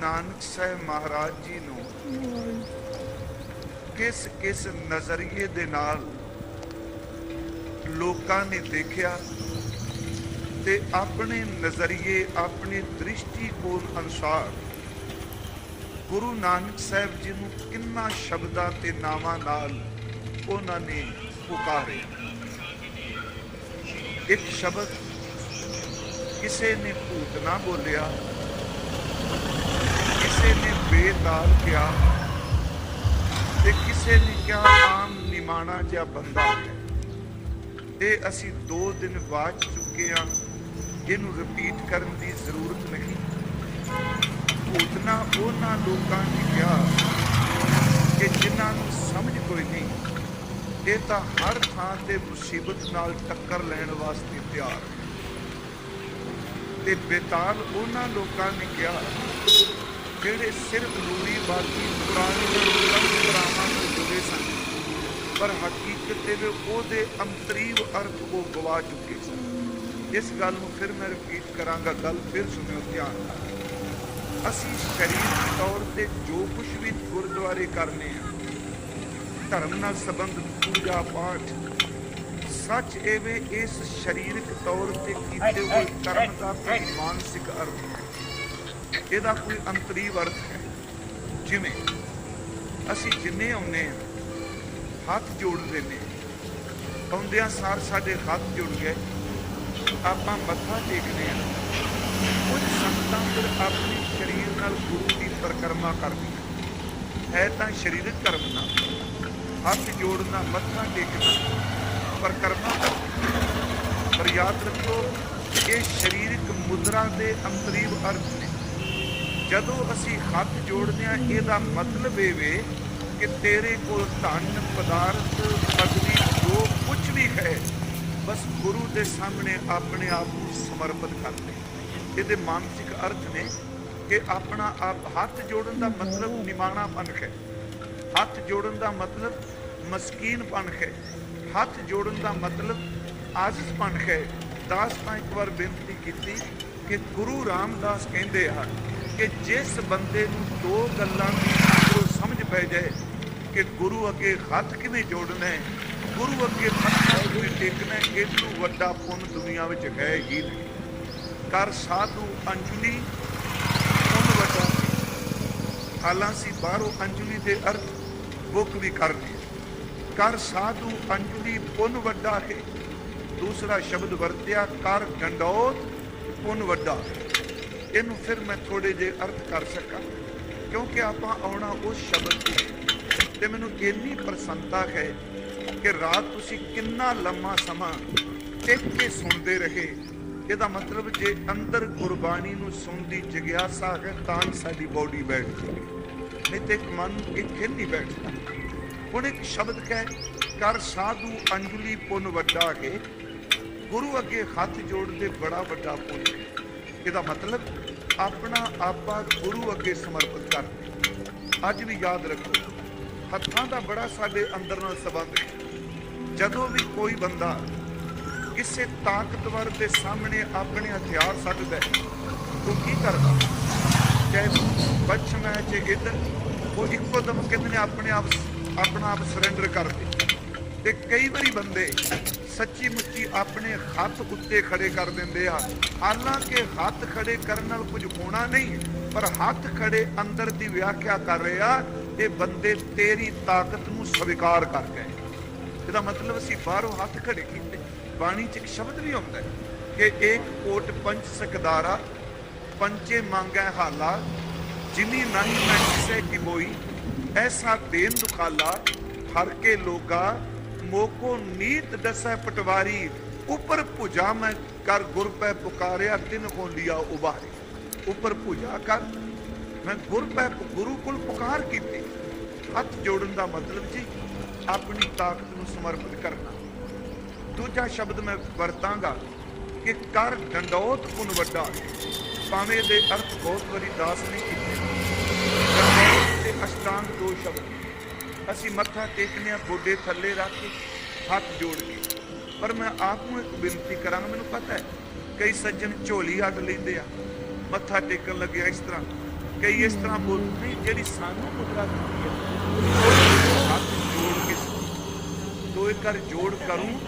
ਨਾਨਕ ਸਾਹਿਬ ਮਹਾਰਾਜ ਜੀ ਨੂੰ ਕਿਸ ਕਿਸ ਨਜ਼ਰੀਏ ਦੇ ਨਾਲ ਲੋਕਾਂ ਨੇ ਦੇਖਿਆ ਤੇ ਆਪਣੇ ਨਜ਼ਰੀਏ, ਆਪਣੇ ਦ੍ਰਿਸ਼ਟੀਕੋਣ ਅਨੁਸਾਰ ਗੁਰੂ ਨਾਨਕ ਸਾਹਿਬ ਜੀ ਨੂੰ ਕਿੰਨਾ ਸ਼ਬਦਾਂ ਤੇ ਨਾਵਾਂ ਨਾਲ ਉਹਨਾਂ ਨੇ ਪੁਕਾਰਿਆ ਇੱਕ ਸ਼ਬਦ ਕਿਸੇ ਨੇ ਭੂਤ ਨਾ ਬੋਲਿਆ ਕਿਸੇ ਨੇ ਬੇਦਾਲ ਕਿਹਾ ਤੇ ਕਿਸੇ ਨੇ ਕਿਹਾ, ਆਮ ਨਿਮਾਣਾ ਜਿਹਾ ਬੰਦਾ ਹੈ। ਇਹ ਅਸੀਂ 2 ਦਿਨ ਬਾਅਦ ਚੁੱਕੇ ਆ ਇਹਨੂੰ ਰਿਪੀਟ ਕਰਨ ਦੀ ਜ਼ਰੂਰਤ ਨਹੀਂ। ਭੂਤਨਾ ਉਹਨਾਂ ਲੋਕਾਂ ਨੇ ਕਿਹਾ ਕਿ ਜਿਨ੍ਹਾਂ ਨੂੰ ਸਮਝ ਕੋਈ ਨਹੀਂ, ਇਹ ਤਾਂ ਹਰ ਥਾਂ ਤੇ ਮੁਸੀਬਤ ਨਾਲ ਟੱਕਰ ਲੈਣ ਵਾਸਤੇ ਤਿਆਰ। ਹੈ ਤੇ ਬੇਤਾਲ ਉਹਨਾਂ ਲੋਕਾਂ ਨੇ ਕਿਹਾ ਜਿਹੜੇ ਸਿਰਫ ਰੂੜੀ ਬਾਕੀ ਪੁਰਾਣੀ ਪਰੰਪਰਾਵਾਂ ਨਾਲ ਜੁੜੇ ਸਨ ਪਰ ਹਕੀਕਤ ਦੇ ਉਹਦੇ ਅੰਤਰੀਵ ਅਰਥ ਉਹ ਗਵਾ ਚੁੱਕੇ ਸਨ। ਇਸ ਗੱਲ ਨੂੰ ਫਿਰ ਮੈਂ ਰਿਪੀਟ ਕਰਾਂਗਾ ਗੱਲ ਫਿਰ ਸੁਣਿਓ ਧਿਆਨ ਨਾਲ। ਅਸੀਂ ਸਰੀਰ ਤੌਰ ਤੇ ਜੋ ਕੁਝ ਵੀ ਗੁਰਦੁਆਰੇ ਕਰਨੇ ਆ ਧਰਮ ਨਾਲ ਸੰਬੰਧਿਤ ਪੂਜਾ ਪਾਠ ਸੱਚ ਐਵੇਂ ਇਸ ਸਰੀਰਕ ਤੌਰ ਤੇ ਕੀਤੇ ਹੋਏ ਕਰਮ ਦਾ ਕੋਈ ਮਾਨਸਿਕ ਅਰਥ ਇਹਦਾ ਕੋਈ ਅੰਤਰੀਵ ਅਰਥ ਹੈ। ਜਿਵੇਂ ਅਸੀਂ ਜਿੰਨੇ ਆਉਨੇ ਆ ਹੱਥ ਜੋੜਦੇ ਨੇ ਆਉਂਦਿਆਂ ਸਾਰ ਸਾਡੇ ਹੱਥ ਜੁੜ ਗਏ ਆਪਾਂ ਮੱਥਾ ਟੇਕਦੇ ਆ ਕੁਝ ਸੰਗਤਾਂ ਫਿਰ ਆਪਣੇ ਸਰੀਰ ਨਾਲ ਗੁਰੂ ਦੀ ਪਰਿਕਰਮਾ ਕਰਦੀਆਂ ਹੈ ਤਾਂ ਸਰੀਰਕ ਕਰਮ ਨਾਲ। ਹੱਥ ਜੋੜਨਾ, ਮੱਥਾ ਟੇਕਣਾ, ਪਰਿਕਰਮਾ ਕਰਨਾ। ਪਰ ਯਾਦ ਰੱਖੋ, ਇਹ ਸਰੀਰਕ ਮੁਦਰਾ ਦੇ ਅੰਤਰੀਵ ਅਰਥ ਨੇ। ਜਦੋਂ ਅਸੀਂ ਹੱਥ ਜੋੜਦੇ ਆ ਇਹਦਾ ਮਤਲਬ ਇਹ ਵੇ ਕਿ ਤੇਰੇ ਕੋਲ ਧਨ, ਪਦਾਰਥ ਪਦਵੀ ਜੋ ਕੁਝ ਵੀ ਹੈ, ਬਸ ਗੁਰੂ ਦੇ ਸਾਹਮਣੇ ਆਪਣੇ ਆਪ ਨੂੰ ਸਮਰਪਿਤ ਕਰ ਦੇ ਇਹਦੇ ਮਾਨਸਿਕ ਅਰਥ ਨੇ ਕਿ ਆਪਣਾ ਆਪ ਹੱਥ ਜੋੜਨ ਦਾ ਮਤਲਬ ਨਿਮਾਣਾ ਨਿਮਾਣਾਪਨ ਹੈ। ਹੱਥ ਜੋੜਨ ਦਾ ਮਤਲਬ ਮਸਕੀਨ ਮਸਕੀਨਪਨ ਹੈ। ਹੱਥ ਜੋੜਨ ਦਾ ਮਤਲਬ ਆਜਜ਼ਪਨ ਹੈ। ਦਾਸ ਤਾਂ ਇੱਕ ਵਾਰ ਬੇਨਤੀ ਕੀਤੀ ਕਿ ਗੁਰੂ ਰਾਮਦਾਸ ਕਹਿੰਦੇ ਆ ਕਿ ਜਿਸ ਬੰਦੇ ਨੂੰ ਦੋ ਗੱਲਾਂ ਦੀ ਅੰਦਰੋਂ ਸਮਝ ਪੈ ਜਾਏ ਕਿ ਗੁਰੂ ਅੱਗੇ ਹੱਥ ਕਿਵੇਂ ਜੋੜਨਾ ਹੈ, ਗੁਰੂ ਅੱਗੇ ਮੱਥਾ ਕਿਵੇਂ ਟੇਕਣਾ ਹੈ ਇਹ ਤੋਂ ਵੱਡਾ ਪੁੰਨ ਦੁਨੀਆ ਵਿੱਚ ਹੈ ਹੀ ਨਹੀਂ। ਕਰ ਸਾਧੂ ਅੰਜਲੀ, ਪੁੰਨ ਵੱਡਾ ਹਾਲਾਂਕਿ ਬਾਹਰੋਂ ਅੰਜਲੀ ਦੇ ਅਰਥ, ਬੁੱਕ ਵੀ ਕਰ ਕਰਦੇ ਕਰ ਸਾਧੂ ਅੰਜਲੀ ਪੁੰਨ ਵੱਡਾ ਹੈ। ਦੂਸਰਾ ਸ਼ਬਦ ਵਰਤਿਆ, ਕਰ ਡੰਡੋਤ ਪੁੰਨ ਵੱਡਾ ਹੈ। ਇਹਨੂੰ ਫਿਰ ਮੈਂ ਥੋੜੇ ਜੇ ਅਰਥ ਕਰ ਸਕਾਂ, ਕਿਉਂਕਿ ਆਪਾਂ ਆਉਣਾ ਉਸ ਸ਼ਬਦ ਤੇ ਤੇ ਮੈਨੂੰ ਇੰਨੀ ਪ੍ਰਸੰਨਤਾ ਹੈ ਕਿ ਰਾਤ ਤੁਸੀਂ ਕਿੰਨਾ ਲੰਮਾ ਸਮਾਂ ਟਿਕ ਕੇ ਸੁਣਦੇ ਰਹੇ। ਇਹਦਾ ਮਤਲਬ ਜੇ ਅੰਦਰ ਗੁਰਬਾਣੀ ਨੂੰ ਸੁਣਦੀ ਜਿਗਿਆਸਾ ਹੈ, ਤਾਂ ਹੀ ਸਾਡੀ ਬਾਡੀ ਬੈਠ ਜੇਗੀ। ਨਹੀਂ ਤੇ ਇੱਕ ਮਨ ਇੱਥੇ ਨਹੀਂ ਬੈਠਦਾ। ਹੁਣ ਇੱਕ ਸ਼ਬਦ ਕਹਿ, ਕਰ ਸਾਧੂ ਅੰਜਲੀ ਪੁੰਨ ਵੱਡਾ ਹੈ। ਗੁਰੂ ਅੱਗੇ ਹੱਥ ਜੋੜਦੇ ਬੜਾ ਵੱਡਾ ਪੁੰਨ ਹੈ। ਇਹਦਾ ਮਤਲਬ ਆਪਣਾ ਆਪਾ ਗੁਰੂ ਅੱਗੇ ਸਮਰਪਿਤ ਕਰਦੇ। ਅੱਜ ਵੀ ਯਾਦ ਰੱਖੋ, ਹੱਥਾਂ ਦਾ ਬੜਾ ਸਾਡੇ ਅੰਦਰ ਨਾਲ ਸੰਬੰਧ ਹੈ। ਜਦੋਂ ਵੀ ਕੋਈ ਬੰਦਾ ਕਿਸੇ ਤਾਕਤਵਰ ਦੇ ਸਾਹਮਣੇ ਆਪਣੇ ਹਥਿਆਰ ਸੱਟਦਾ ਹੈ, ਉਹ ਕੀ ਕਰਦਾ? ਚਾਹੇ ਪੱਛਮ ਹੈ, ਚਾਹੇ ਇੱਧਰ, ਉਹ ਇੱਕੋ ਦਮ ਕਹਿੰਦੇ ਨੇ ਆਪਣੇ ਆਪ, ਆਪਣਾ ਆਪ ਸਰੈਂਡਰ ਕਰ ਤੇ ਕਈ ਵਾਰੀ ਬੰਦੇ ਸੱਚੀ ਮੁੱਚੀ ਆਪਣੇ ਹੱਥ ਉੱਤੇ ਖੜੇ ਕਰ ਦਿੰਦੇ ਆ। ਹਾਲਾਂਕਿ ਹੱਥ ਖੜੇ ਕਰਨ ਨਾਲ ਕੁਝ ਹੋਣਾ ਨਹੀਂ, ਪਰ ਹੱਥ ਖੜੇ ਅੰਦਰ ਦੀ ਵਿਆਖਿਆ ਕਰ ਰਿਹਾ, ਇਹ ਬੰਦੇ ਤੇਰੀ ਤਾਕਤ ਨੂੰ ਸਵੀਕਾਰ ਕਰ ਗਏ। ਇਹਦਾ ਮਤਲਬ ਅਸੀਂ ਬਾਹਰੋਂ ਹੱਥ ਖੜੇ ਕੀਤੇ। ਬਾਣੀ ਚ ਇੱਕ ਸ਼ਬਦ ਵੀ ਆਉਂਦਾ ਕਿ ਏਕ ਕੋਟ ਪੰਚ ਸਕਦਾਰਾ ਪੰਚੇ ਮੰਗੈ ਹਾਲਾ, ਜਿਨੀ ਨਹੀਂ ਮੈਂ ਕਿਸੇ ਕੀ ਬੋਈ ਐਸਾ ਦੇਨ ਦੁਖਾਲਾ, ਹਰ ਕੇ ਲੋਗਾ ਮੋਕੋ ਨੀਤ ਦਸੈ ਪਟਵਾਰੀ, ਉਪਰ ਭੁਜਾ ਮੈਂ ਕਰ ਗੁਰ ਪੈ ਪੁਕਾਰਿਆ, ਤਿਨ ਕੋ ਲਿਆ ਉਬਾਰੀ। ਉਪਰ ਭੁਜਾ ਕਰ, ਮੈਂ ਗੁਰ ਪੈ ਗੁਰੂ ਕੋਲ ਪੁਕਾਰ ਕੀਤੀ। ਹੱਥ ਜੋੜਨ ਦਾ ਮਤਲਬ ਜੀ, ਆਪਣੀ ਤਾਕਤ ਨੂੰ ਸਮਰਪਿਤ ਕਰਨਾ। ਦੂਜਾ ਸ਼ਬਦ ਮੈਂ ਵਰਤਾਂਗਾ ਕਿ ਕਰ ਡੰਡੋਤ ਪੁਨ ਵੱਡਾ। ਭਾਵੇਂ ਦੇ ਅਰਥ ਬਹੁਤ ਵਾਰੀ ਦਾਸ ਨੇ ਕੀਤੇ। ਤੇ ਅਸ਼ਟਾਂਗ ਦੋ ਸ਼ਬਦ। ਅਸੀਂ ਮੱਥਾ ਟੇਕਨੇ ਆ ਗੋਡੇ ਥੱਲੇ ਰੱਖ ਕੇ ਹੱਥ ਜੋੜ ਕੇ। ਪਰ ਮੈਂ ਆਪ ਨੂੰ ਇੱਕ ਬੇਨਤੀ ਕਰਾਂਗਾ, ਮੈਨੂੰ ਪਤਾ ਹੈ, ਕਈ ਸੱਜਣ ਝੋਲੀ ਅੱਡ ਲੈਂਦੇ ਆ, ਮੱਥਾ ਟੇਕਣ ਲੱਗਿਆ ਇਸ ਤਰ੍ਹਾਂ। ਕਈ ਇਸ ਤਰ੍ਹਾਂ ਬੋਲਦੇ ਨਹੀਂ ਜਿਹੜੀ ਸਾਨੂੰ ਮੁਦਰਾ ਦਿੱਤੀ ਹੈ, ਹੱਥ ਜੋੜ ਕੇ। ਦੋ ਇੱਕ ਕਰ ਜੋੜ ਕਰੂੰ,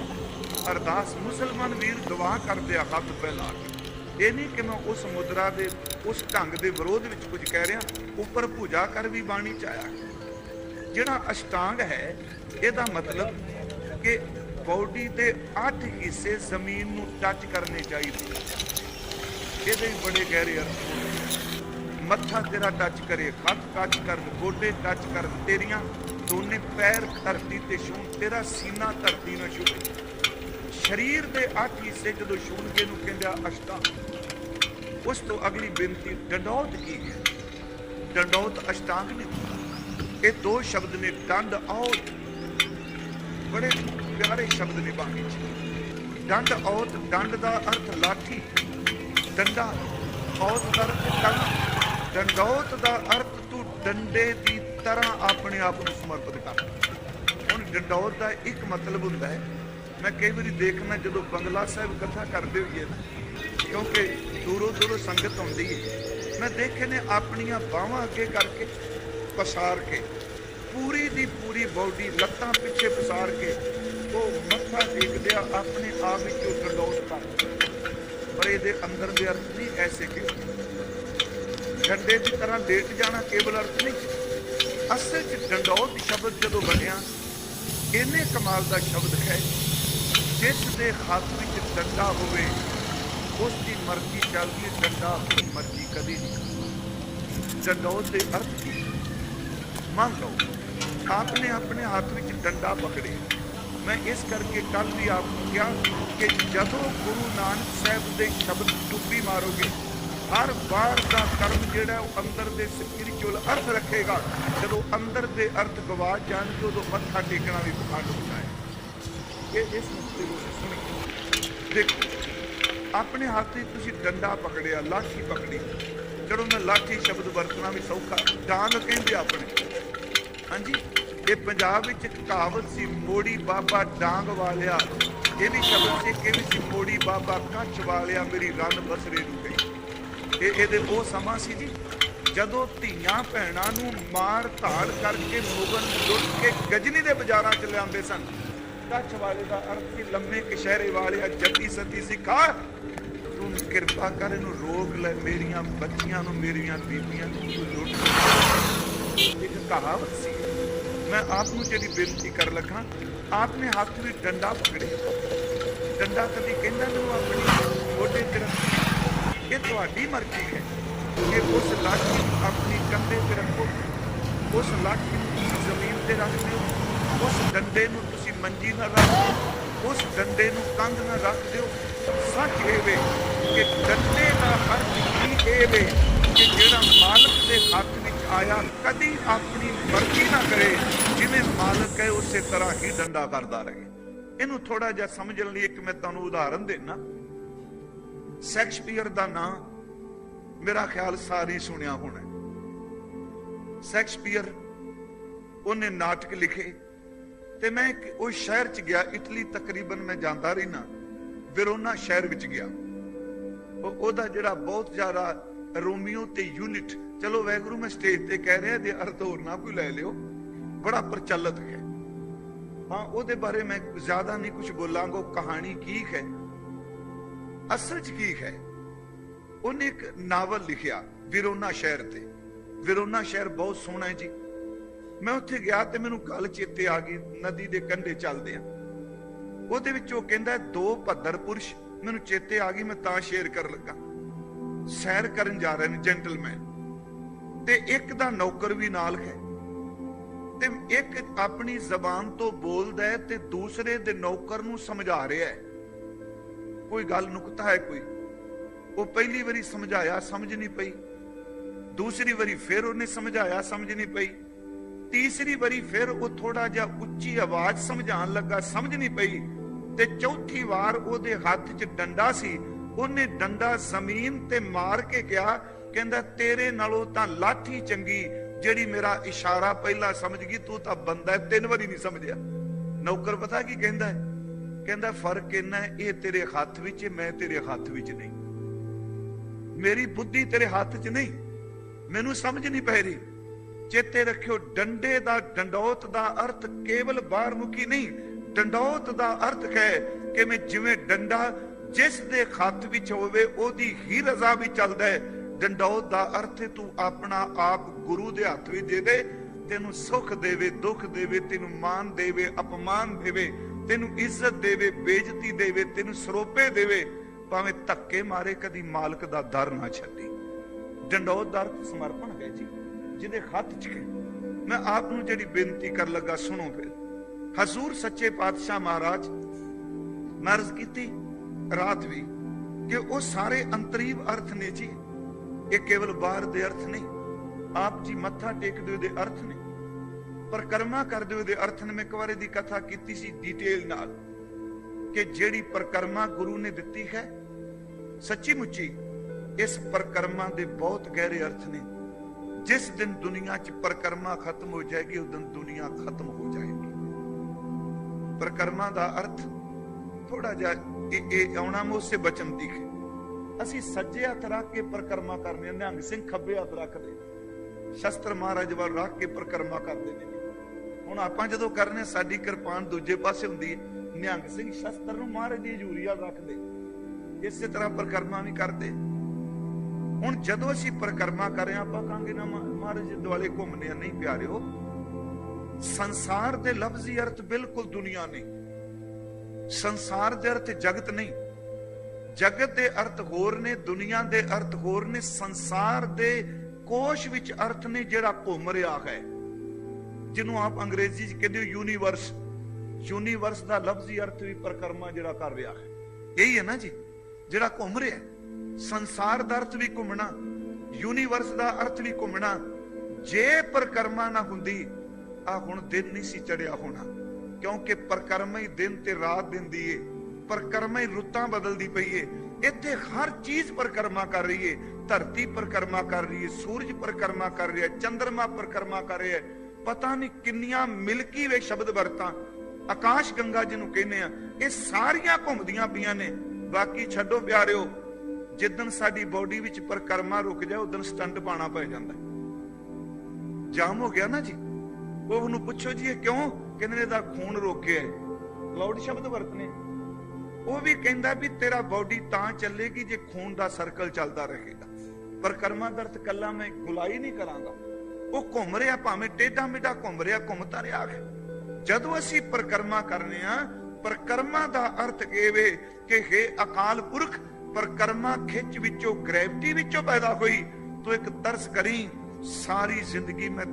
ਅਰਦਾਸ ਮੁਸਲਮਾਨ ਵੀਰ ਦੁਆ ਕਰਦੇ ਆ ਹੱਥ ਫੈਲਾ ਕੇ। ਇਹ ਨਹੀਂ ਕਿ ਮੈਂ ਉਸ ਮੁਦਰਾ ਦੇ, ਉਸ ਢੰਗ ਦੇ ਵਿਰੋਧ ਵਿੱਚ ਕੁਝ ਕਹਿ ਰਿਹਾ, ਉੱਪਰ ਪੂਜਾ ਕਰ ਵੀ ਬਾਣੀ ਚ ਆਇਆ। ਜਿਹੜਾ ਅਸ਼ਟਾਂਗ ਹੈ, ਇਹਦਾ ਮਤਲਬ ਕਿ ਬਾਡੀ ਦੇ 8 ਹਿੱਸੇ ਜ਼ਮੀਨ ਨੂੰ ਟੱਚ ਕਰਨੇ ਚਾਹੀਦੇ ਇਹਦੇ ਵੀ ਬੜੇ ਗਹਿਰੇ ਅਰਥ ਮੱਥਾ ਤੇਰਾ ਟੱਚ ਕਰੇ, ਹੱਥ ਟੱਚ ਕਰਨ, ਗੋਡੇ ਟੱਚ ਕਰਨ ਤੇਰੀਆਂ ਦੋਨੇ ਪੈਰ ਧਰਤੀ ਤੇ ਛੂਣ ਤੇਰਾ ਸੀਨਾ ਧਰਤੀ ਨੂੰ ਛੂਹੇ। ਸਰੀਰ ਦੇ 8 ਹਿੱਸੇ ਜਦੋਂ ਛੂਣਗੇ ਨੂੰ ਕਹਿੰਦੇ ਆ ਅਸ਼ਟਾਂਗ। ਉਸ ਤੋਂ ਅਗਲੀ ਬੇਨਤੀ, ਡੰਡੌਤ ਕੀ ਹੈ? ਡੰਡੌਤ ਅਸ਼ਟਾਂਗ ਨਹੀਂ ਇਹ ਦੋ ਸ਼ਬਦ ਨੇ ਡੰਡ ਔਤ। ਬੜੇ ਪਿਆਰੇ ਸ਼ਬਦ ਨੇ ਬਾਣੀ ਚ ਡੰਡ ਔਤ, ਡੰਡ ਦਾ ਅਰਥ ਲਾਠੀ। ਡੰਡਾ, ਔਤ ਦਾ ਅਰਥ ਟੰਗ ਡੰਡੌਤ ਦਾ ਅਰਥ ਤੂੰ ਡੰਡੇ ਦੀ ਤਰ੍ਹਾਂ ਆਪਣੇ ਆਪ ਨੂੰ ਸਮਰਪਿਤ ਕਰ। ਹੁਣ ਡੰਡੌਤ ਦਾ ਇੱਕ ਮਤਲਬ ਹੁੰਦਾ ਹੈ। ਮੈਂ ਕਈ ਵਾਰੀ ਦੇਖਣਾ ਜਦੋਂ ਬੰਗਲਾ ਸਾਹਿਬ ਕਥਾ ਕਰਦੇ ਹੋਈਏ ਨਾ, ਕਿਉਂਕਿ ਦੂਰੋਂ ਦੂਰੋਂ ਸੰਗਤ ਆਉਂਦੀ ਹੈ। ਮੈਂ ਦੇਖੇ ਨੇ ਆਪਣੀਆਂ ਬਾਹਾਂ ਅੱਗੇ ਕਰਕੇ ਪਸਾਰ ਕੇ, ਪੂਰੀ ਦੀ ਪੂਰੀ ਬਾਡੀ ਲੱਤਾਂ ਪਿੱਛੇ ਪਸਾਰ ਕੇ, ਉਹ ਮੱਥਾ ਟੇਕਦੇ ਆਪਣੇ ਆਪ ਵਿੱਚ ਉਹ ਡੰਡੌਤ ਕਰਦੇ ਪਰ ਇਹਦੇ ਅੰਦਰ ਦੇ ਅਰਥ ਨਹੀਂ ਐਸੇ ਕਿ ਡੰਡੇ ਦੀ ਤਰ੍ਹਾਂ ਲੇਟ ਜਾਣਾ ਕੇਵਲ ਅਰਥ ਨਹੀਂ। ਅਸਲ ਚ ਡੰਡੋਤ ਸ਼ਬਦ ਜਦੋਂ ਬਣਿਆ, ਇਹਨੇ ਕਮਾਲ ਦਾ ਸ਼ਬਦ ਹੈ। ਜਿਸ ਦੇ ਹੱਥ ਵਿੱਚ ਡੰਡਾ ਹੋਵੇ, ਉਸ ਦੀ ਮਰਜ਼ੀ ਚੱਲਦੀ, ਡੰਡਾ ਆਪਣੀ ਮਰਜ਼ੀ ਕਦੀ ਨਹੀਂ। ਡੰਡੋਤ ਦੇ ਅਰਥ ਕੀ? ਮੰਨ ਲਓ ਆਪਨੇ ਆਪਣੇ ਹੱਥ ਵਿੱਚ ਡੰਡਾ ਪਕੜਿਆ। ਮੈਂ ਇਸ ਕਰਕੇ ਕੱਲ ਵੀ ਆਪ ਨੂੰ ਕਿਹਾ ਕਿ ਜਦੋਂ ਗੁਰੂ ਨਾਨਕ ਸਾਹਿਬ ਦੇ ਸ਼ਬਦ ਟੁੱਪੀ ਮਾਰੋਗੇ, ਹਰ ਵਾਰ ਦਾ ਕਰਮ ਜਿਹੜਾ ਉਹ ਅੰਦਰ ਦੇ ਸਪਿਰਚੁਅਲ ਅਰਥ ਰੱਖੇਗਾ। ਜਦੋਂ ਅੰਦਰ ਦੇ ਅਰਥ ਗਵਾਚ ਜਾਣਗੇ, ਉਦੋਂ ਮੱਥਾ ਟੇਕਣਾ ਵੀ ਪਖੰਡ ਹੁੰਦਾ ਹੈ। ਇਹ ਇਸ ਨੁਕਤੇ ਨੂੰ ਸੁਣੀ। ਦੇਖੋ, ਆਪਣੇ ਹੱਥ ਵਿੱਚ ਤੁਸੀਂ ਡੰਡਾ ਪਕੜਿਆ, ਲਾਠੀ ਪਕੜੀ। ਜਦੋਂ ਮੈਂ ਲਾਠੀ ਸ਼ਬਦ ਵਰਤਣਾ ਵੀ ਸੌਖਾ, ਡਾਂਗ ਕਹਿੰਦੇ ਆਪਣੇ। ਹਾਂਜੀ। ਇਹ ਪੰਜਾਬ ਵਿੱਚ ਇੱਕ ਕਹਾਵਤ ਸੀ, ਮੋੜੀ ਬਾਬਾ ਡਾਂਗ ਵਾਲਿਆ। ਇਹ ਵੀ ਸ਼ਬਦ ਸੀ ਕਿ ਵੀ ਸੀ, ਮੋੜੀ ਬਾਬਾ ਕੱਛ ਵਾਲਿਆ, ਮੇਰੀ ਰਨ ਬਸਰੇ ਨੂੰ ਗਈ। ਇਹ ਇਹਦੇ ਉਹ ਸਮਾਂ ਸੀ ਜੀ, ਜਦੋਂ ਧੀਆਂ ਭੈਣਾਂ ਨੂੰ ਮਾਰ ਧਾੜ ਕਰਕੇ ਮੁਗਲ ਲੁੱਟ ਕੇ ਗਜਨੀ ਦੇ ਬਾਜ਼ਾਰਾਂ 'ਚ ਲਿਆਉਂਦੇ ਸਨ। ਕੱਛ ਵਾਲੇ ਦਾ ਅਰਥ ਸੀ, ਲੰਮੇ ਕਸ਼ਹਿਰੇ ਵਾਲਿਆ ਜੱਤੀ ਸਤੀ ਸਿਖਾ ਤੂੰ ਕਿਰਪਾ ਕਰ, ਇਹਨੂੰ ਰੋਕ ਲੈ, ਮੇਰੀਆਂ ਬੱਚੀਆਂ ਨੂੰ, ਮੇਰੀਆਂ ਬੀਬੀਆਂ ਨੂੰ ਲੁੱਟ। ਇੱਕ ਕਹਾਵਤ ਸੀ। ਮੈਂ ਆਪ ਨੂੰ ਜਿਹੜੀ ਬੇਨਤੀ ਕਰ ਲੱਗਾ ਆਪ ਨੇ ਹੱਥ ਵਿੱਚ ਡੰਡਾ ਪਕੜੇ ਡੰਡਾ ਕਦੀ ਕਹਿੰਦਾ ਮੈਨੂੰ ਆਪਣੀ ਮੋਢੇ ਤੇ ਰੱਖ ਇਹ ਤੁਹਾਡੀ ਮਰਜ਼ੀ ਹੈ ਕਿ ਉਸ ਲਾਠੀ ਨੂੰ ਆਪਣੀ ਕੰਧੇ ਤੇ ਰੱਖੋ। ਉਸ ਲਾਠੀ ਨੂੰ ਤੁਸੀਂ ਜ਼ਮੀਨ ਤੇ ਰੱਖ ਦਿਓ। ਉਸ ਡੰਡੇ ਨੂੰ ਤੁਸੀਂ ਮੰਜੀ ਨਾਲ ਰੱਖ ਦਿਓ। ਉਸ ਡੰਡੇ ਨੂੰ ਕੰਧ ਨਾਲ ਰੱਖ ਦਿਓ। ਸੱਚ ਇਹ ਵੇ ਕਿ ਡੰਡੇ ਦਾ ਹਰ ਹੀ ਇਹ ਵੇ ਕਿ ਜਿਹੜਾ ਦੇ ਹੱਥ ਵਿੱਚ ਆਇਆ, ਕਦੀ ਆਪਣੀ ਮਰਜ਼ੀ ਨਾ ਕਰੇ, ਜਿਵੇਂ ਮਾਲਕ ਹੈ, ਉਸੇ ਤਰ੍ਹਾਂ ਹੀ ਡੰਡਾ ਕਰਦਾ ਰਹੇ। ਇਹਨੂੰ ਥੋੜਾ ਜਿਹਾ ਸਮਝਣ ਲਈ ਇੱਕ ਮੈਂ ਤੁਹਾਨੂੰ ਉਦਾਹਰਨ ਦੇਣਾ ਸ਼ੈਕਸਪੀਅਰ ਦਾ ਨਾਂ ਮੇਰਾ ਖਿਆਲ ਸਾਰੀ ਸੁਣਿਆ ਹੋਣਾ ਸ਼ੈਕਸਪੀਅਰ, ਉਹਨੇ ਨਾਟਕ ਲਿਖੇ ਤੇ ਮੈਂ ਇੱਕ, ਉਹ ਸ਼ਹਿਰ ਚ ਗਿਆ, ਇਟਲੀ ਤਕਰੀਬਨ ਮੈਂ ਜਾਂਦਾ ਰਹਿਣਾ ਵਿਰੋਨਾ ਸ਼ਹਿਰ ਵਿੱਚ ਗਿਆ। ਉਹ, ਉਹਦਾ ਜਿਹੜਾ ਬਹੁਤ ਜ਼ਿਆਦਾ ਰੋਮੀਓ ਤੇ ਯੂਨਿਟ ਚਲੋ ਵੈਗਰੂ ਮੈਂ ਸਟੇਜ ਤੇ ਕਹਿ ਰਿਹਾ, ਜੇ ਅਰਥ ਹੋਰ ਨਾ ਕੋਈ ਲੈ ਲਿਓ। ਬੜਾ ਪ੍ਰਚਲਿਤ ਹੈ। ਹਾਂ, ਉਹਦੇ ਬਾਰੇ ਮੈਂ ਜ਼ਿਆਦਾ ਨਹੀਂ ਕੁਝ ਬੋਲਾਂਗਾ, ਉਹ ਕਹਾਣੀ ਕੀ ਹੈ? ਅਸਲ ਚ ਕੀ ਹੈ? ਉਹਨੇ ਇੱਕ ਨਾਵਲ ਲਿਖਿਆ, ਵਿਰੋਨਾ ਸ਼ਹਿਰ ਤੇ। ਵਿਰੋਨਾ ਸ਼ਹਿਰ ਬਹੁਤ ਸੋਹਣਾ ਹੈ ਜੀ। ਮੈਂ ਉੱਥੇ ਗਿਆ ਤੇ ਮੈਨੂੰ ਗੱਲ ਚੇਤੇ ਆ ਗਈ, ਨਦੀ ਦੇ ਕੰਢੇ ਚੱਲਦੇ ਆ। ਉਹਦੇ ਵਿੱਚ ਉਹ ਕਹਿੰਦਾ, ਦੋ ਭੱਦਰ ਪੁਰਸ਼, ਮੈਨੂੰ ਚੇਤੇ ਆ ਗਈ, ਮੈਂ ਤਾਂ ਸ਼ੇਅਰ ਕਰਨ ਲੱਗਾ। ਸੈਰ ਕਰਨ ਜਾ ਰਹੇ ਨੇ ਜੈਂਟਲਮੈਨ ਤੇ ਇੱਕ ਦਾ ਨੌਕਰ ਵੀ ਨਾਲ ਹੈ। ਤੇ ਇੱਕ ਆਪਣੀ ਜ਼ਬਾਨ ਤੋਂ ਬੋਲਦਾ ਹੈ ਤੇ ਦੂਸਰੇ ਦੇ ਨੌਕਰ ਨੂੰ ਸਮਝਾ ਰਿਹਾ ਹੈ। ਕੋਈ ਗੱਲ ਨੁਕਤਾ ਹੈ ਕੋਈ? ਉਹ ਪਹਿਲੀ ਵਾਰੀ ਸਮਝਾਇਆ, ਸਮਝ ਨਹੀਂ ਪਈ। ਦੂਸਰੀ ਵਾਰੀ ਫਿਰ ਉਹਨੇ ਸਮਝਾਇਆ, ਸਮਝ ਨਹੀਂ ਪਈ। ਤੀਸਰੀ ਵਾਰੀ ਫਿਰ ਉਹ ਥੋੜਾ ਜਿਹਾ ਉੱਚੀ ਆਵਾਜ਼ ਸਮਝਾਉਣ ਲੱਗਾ, ਸਮਝ ਨਹੀਂ ਪਈ। ਤੇ ਚੌਥੀ ਵਾਰ ਉਹਦੇ ਹੱਥ 'ਚ ਡੰਡਾ ਸੀ। ਉਹਨੇ ਡੰਡਾ ਜ਼ਮੀਨ ਤੇ ਮਾਰ ਕੇ ਕਿਹਾ ਕਹਿੰਦਾ, ਤੇਰੇ ਨਾਲੋਂ ਤਾਂ ਲਾਠੀ ਚੰਗੀ, ਜਿਹੜੀ ਮੇਰਾ ਇਸ਼ਾਰਾ ਪਹਿਲਾਂ ਸਮਝ ਗਈ, ਤੂੰ ਤਾਂ ਬੰਦਾ ਤਿੰਨ ਵਾਰੀ ਨਹੀਂ ਸਮਝਿਆ। ਨੌਕਰ ਪਤਾ ਕੀ ਕਹਿੰਦਾ ਹੈ? ਕਹਿੰਦਾ, ਫ਼ਰਕ ਇੰਨਾ ਇਹ ਤੇਰੇ ਹੱਥ ਵਿੱਚ ਮੈਂ ਤੇਰੇ ਹੱਥ ਵਿੱਚ ਨਹੀਂ। ਮੇਰੀ ਬੁੱਧੀ ਤੇਰੇ ਹੱਥ 'ਚ ਨਹੀਂ। ਮੈਨੂੰ ਸਮਝ ਨਹੀਂ ਪੈ ਰਹੀ। ਚੇਤੇ ਰੱਖਿਓ, ਡੰਡੇ ਦਾ ਡੰਡੌਤ ਦਾ ਅਰਥ ਕੇਵਲ ਬਾਹਰ ਬਾਹਰਮੁਖੀ ਨਹੀਂ। ਡੰਡੌਤ ਦਾ ਅਰਥ ਹੈ ਕਿ ਮੈਂ ਜਿਵੇਂ ਡੰਡਾ, ਜਿਸ ਦੇ ਹੱਥ ਵਿੱਚ ਹੋਵੇ, ਉਹਦੀ ਹੀ ਰਜ਼ਾ ਵੀ ਚੱਲਦਾ ਹੈ। ਡੰਡੌਤ ਦਾ ਅਰਥ ਹੈ, ਤੂੰ ਆਪਣਾ ਆਪ ਗੁਰੂ ਦੇ ਹੱਥ ਵਿੱਚ ਦੇ ਦੇ, ਤੈਨੂੰ ਸੁੱਖ ਦੇਵੇ, ਦੁੱਖ ਦੇਵੇ, ਤੈਨੂੰ ਮਾਨ ਦੇਵੇ, ਅਪਮਾਨ ਦੇਵੇ, ਤੈਨੂੰ ਇੱਜ਼ਤ ਦੇਵੇ, ਬੇਇੱਜ਼ਤੀ ਦੇਵੇ, ਤੈਨੂੰ ਸਰੋਪੇ ਦੇਵੇ, ਭਾਵੇਂ ਧੱਕੇ ਮਾਰੇ, ਕਦੀ ਮਾਲਕ ਦਾ ਦਰ ਨਾ ਛੱਡੀ। ਡੰਡੌਤ ਦਾ ਅਰਥ ਸਮਰਪਣ ਹੈ ਜੀ, ਜਿਹਦੇ ਹੱਥ 'ਚ ਹੈ। ਮੈਂ ਆਪ ਨੂੰ ਜਿਹੜੀ ਬੇਨਤੀ ਕਰ ਲੱਗਾ, ਸੁਣੋ ਫਿਰ। ਹਜ਼ੂਰ ਸੱਚੇ ਪਾਤਸ਼ਾਹ ਮਹਾਰਾਜ ਮੈਂ ਕੀਤੀ, ਰਾਤ ਵੀ, ਕਿ ਉਹ ਸਾਰੇ ਅੰਤਰੀਵ ਅਰਥ ਨੇ ਜੀ। ਇਹ ਕੇਵਲ ਬਾਹਰ ਦੇ ਅਰਥ ਨਹੀਂ। ਆਪ ਜੀ ਮੱਥਾ ਟੇਕਦੇ ਦੇ ਅਰਥ ਨੇ। ਪਰਕਰਮਾ ਕਰਦੇ ਉਹਦੇ ਅਰਥ ਨੇ ਮੈਂ ਇੱਕ ਵਾਰੀ ਦੀ ਕਥਾ ਕੀਤੀ ਸੀ ਡਿਟੇਲ ਨਾਲ ਕਿ ਜਿਹੜੀ ਪਰਕਰਮਾ ਗੁਰੂ ਨੇ ਦਿੱਤੀ ਹੈ ਸੱਚੀ ਮੁੱਚੀ ਇਸ ਪਰਕਰਮਾ ਦੇ ਬਹੁਤ ਗਹਿਰੇ ਅਰਥ ਨੇ। ਜਿਸ ਦਿਨ ਦੁਨੀਆ 'ਚ ਪਰਕਰਮਾ ਖਤਮ ਹੋ ਜਾਏਗੀ, ਉਸ ਦਿਨ ਦੁਨੀਆ ਖਤਮ ਹੋ ਜਾਏਗੀ। ਪਰਕਰਮਾ ਦਾ ਅਰਥ ਥੋੜਾ ਜਿਹਾ ਇਹ ਆਉਣਾ ਮੋਸੇ ਬਚਨ ਦੀ ਹੈ। ਅਸੀਂ ਸੱਜੇ ਹੱਥ ਰੱਖ ਕੇ ਪਰਕਰਮਾ ਕਰਨੇ ਨਿਹੰਗ ਸਿੰਘ ਖੱਬੇ ਹੱਥ ਰੱਖਦੇ ਸ਼ਸਤਰ ਮਹਾਰਾਜ ਵੱਲ ਰੱਖ ਕੇ ਪਰਕਰਮਾ ਕਰਦੇ ਨੇ। ਹੁਣ ਆਪਾਂ ਜਦੋਂ ਕਰਨੇ ਸਾਡੀ ਕਿਰਪਾਨ ਦੂਜੇ ਪਾਸੇ ਹੁੰਦੀ ਹੈ। ਨਿਹੰਗ ਸਿੰਘ ਸ਼ਸਤਰ ਨੂੰ ਮਹਾਰਾਜ ਦੀ ਹਜ਼ੂਰੀ ਵੱਲ ਰੱਖਦੇ। ਇਸੇ ਤਰ੍ਹਾਂ ਪਰਕਰਮਾ ਵੀ ਕਰਦੇ। ਹੁਣ ਜਦੋਂ ਅਸੀਂ ਪਰਕਰਮਾ ਕਰ ਰਹੇ ਹਾਂ, ਆਪਾਂ ਕਹਾਂਗੇ, ਨਾ ਮਹਾਰਾਜ ਦੇ ਦੁਆਲੇ ਘੁੰਮਨੇ ਆ, ਨਹੀਂ ਪਿਆਰਿਓ। ਸੰਸਾਰ ਦੇ ਲਫ਼ਜ਼ੀ ਅਰਥ ਬਿਲਕੁਲ ਦੁਨੀਆ ਨਹੀਂ। ਸੰਸਾਰ ਦੇ ਅਰਥ ਜਗਤ ਨਹੀਂ। ਜਗਤ ਦੇ ਅਰਥ ਹੋਰ ਨੇ, ਦੁਨੀਆ ਦੇ ਅਰਥ ਹੋਰ ਨੇ, ਸੰਸਾਰ ਦੇ ਕੋਸ਼ ਵਿੱਚ ਅਰਥ ਨੇ ਜਿਹੜਾ ਘੁੰਮ ਰਿਹਾ ਹੈ। ਜਿਹਨੂੰ ਆਪ ਅੰਗਰੇਜ਼ੀ ਚ ਕਹਿੰਦੇ ਹੋ ਯੂਨੀਵਰਸ ਯੂਨੀਵਰਸ ਦਾ ਲਫ਼ਜ਼ੀ ਅਰਥ ਵੀ ਪਰਕਰਮਾ ਜਿਹੜਾ ਕਰ ਰਿਹਾ ਹੈ। ਇਹੀ ਹੈ ਨਾ ਜੀ, ਜਿਹੜਾ ਘੁੰਮ ਰਿਹਾ ਸੰਸਾਰ ਦਾ ਅਰਥ ਵੀ ਘੁੰਮਣਾ ਯੂਨੀਵਰਸ ਦਾ ਅਰਥ ਵੀ ਘੁੰਮਣਾ, ਜੇ ਪਰਕਰਮਾ ਨਾ ਹੁੰਦੀ ਆ ਹੁਣ ਦਿਨ ਨਹੀਂ ਸੀ ਚੜਿਆ ਹੋਣਾ। ਕਿਉਂਕਿ ਪਰਕਰਮਾ ਹੀ ਦਿਨ ਤੇ ਰਾਤ ਦਿੰਦੀ ਏ। ਪਰਕਰਮਾ ਹੀ ਰੁੱਤਾਂ ਬਦਲਦੀ ਪਈ ਏ। ਇੱਥੇ ਹਰ ਚੀਜ਼ ਪਰਕਰਮਾ ਕਰ ਰਹੀ ਏ। ਧਰਤੀ ਪਰਕਰਮਾ ਕਰ ਰਹੀ ਏ, ਸੂਰਜ ਪਰਕਰਮਾ ਕਰ ਰਿਹਾ ਹੈ ਚੰ드ਰਮਾ ਪਰਕਰਮਾ ਕਰ ਰਿਹਾ ਪਤਾ ਨਹੀਂ ਕਿੰਨੀਆਂ ਮਿਲਕੀ ਵੇ ਸ਼ਬਦ ਵਰਤਾਂ। ਆਕਾਸ਼ ਗੰਗਾ ਜਿਹਨੂੰ ਕਹਿੰਦੇ ਆ, ਇਹ ਸਾਰੀਆਂ ਘੁੰਮਦੀਆਂ ਪਈਆਂ ਨੇ। ਬਾਕੀ ਛੱਡੋ ਪਿਆਰਿਓ ਜਿੱਦਨ ਸਾਡੀ ਬਾਡੀ ਵਿੱਚ ਪਰਕਰਮਾ ਰੁਕ ਜਾਏ ਉਦੋਂ ਸਟੰਟ ਪਾਣਾ ਪੈ ਜਾਂਦਾ ਜਾਮ ਹੋ ਗਿਆ ਨਾ ਜੀ? ਉਹ ਉਹਨੂੰ ਪੁੱਛੋ ਜੀ, ਇਹ ਕਿਉਂ? ਕਹਿੰਦੇ ਨੇ ਇਹਦਾ ਖੂਨ ਰੋਕਿਆ ਹੈ ਸ਼ਬਦ ਵਰਤਨੇ। ਉਹ ਵੀ ਕਹਿੰਦਾ ਵੀ ਤੇਰਾ ਬਾਡੀ ਤਾਂ ਚੱਲੇਗੀ ਜੇ ਖੂਨ ਦਾ ਸਰਕਲ ਚੱਲਦਾ ਰਹੇਗਾ। ਪਰ ਕਰਮਾ ਦਰਤ ਕੱਲਾ ਮੈਂ ਗੁਲਾਈ ਨਹੀਂ ਕਰਾਂਗਾ। ਉਹ ਘੁੰਮ ਰਿਹਾ ਭਾਵੇਂ ਟੇਢਾ ਮੇਢਾ ਘੁੰਮ ਰਿਹਾ ਘੁੰਮਦਾ ਰਿਹਾ ਜਦੋਂ ਅਸੀਂ ਪਰਕਰਮਾ ਕਰਨੇ ਆ, ਪਰਕਰਮਾ ਦਾ ਅਰਥ ਇਹ ਵੇ ਕਿ ਹੈ ਅਕਾਲ ਪੁਰਖ, ਪਰਕਰਮਾ ਖਿੱਚ ਵਿੱਚੋਂ, ਗ੍ਰੈਵਿਟੀ ਵਿੱਚੋਂ ਪੈਦਾ ਹੋਈ। ਤੂੰ ਇੱਕ ਤਰਸ ਕਰੀ, ਸਾਰੀ ਜ਼ਿੰਦਗੀ ਮੈਂ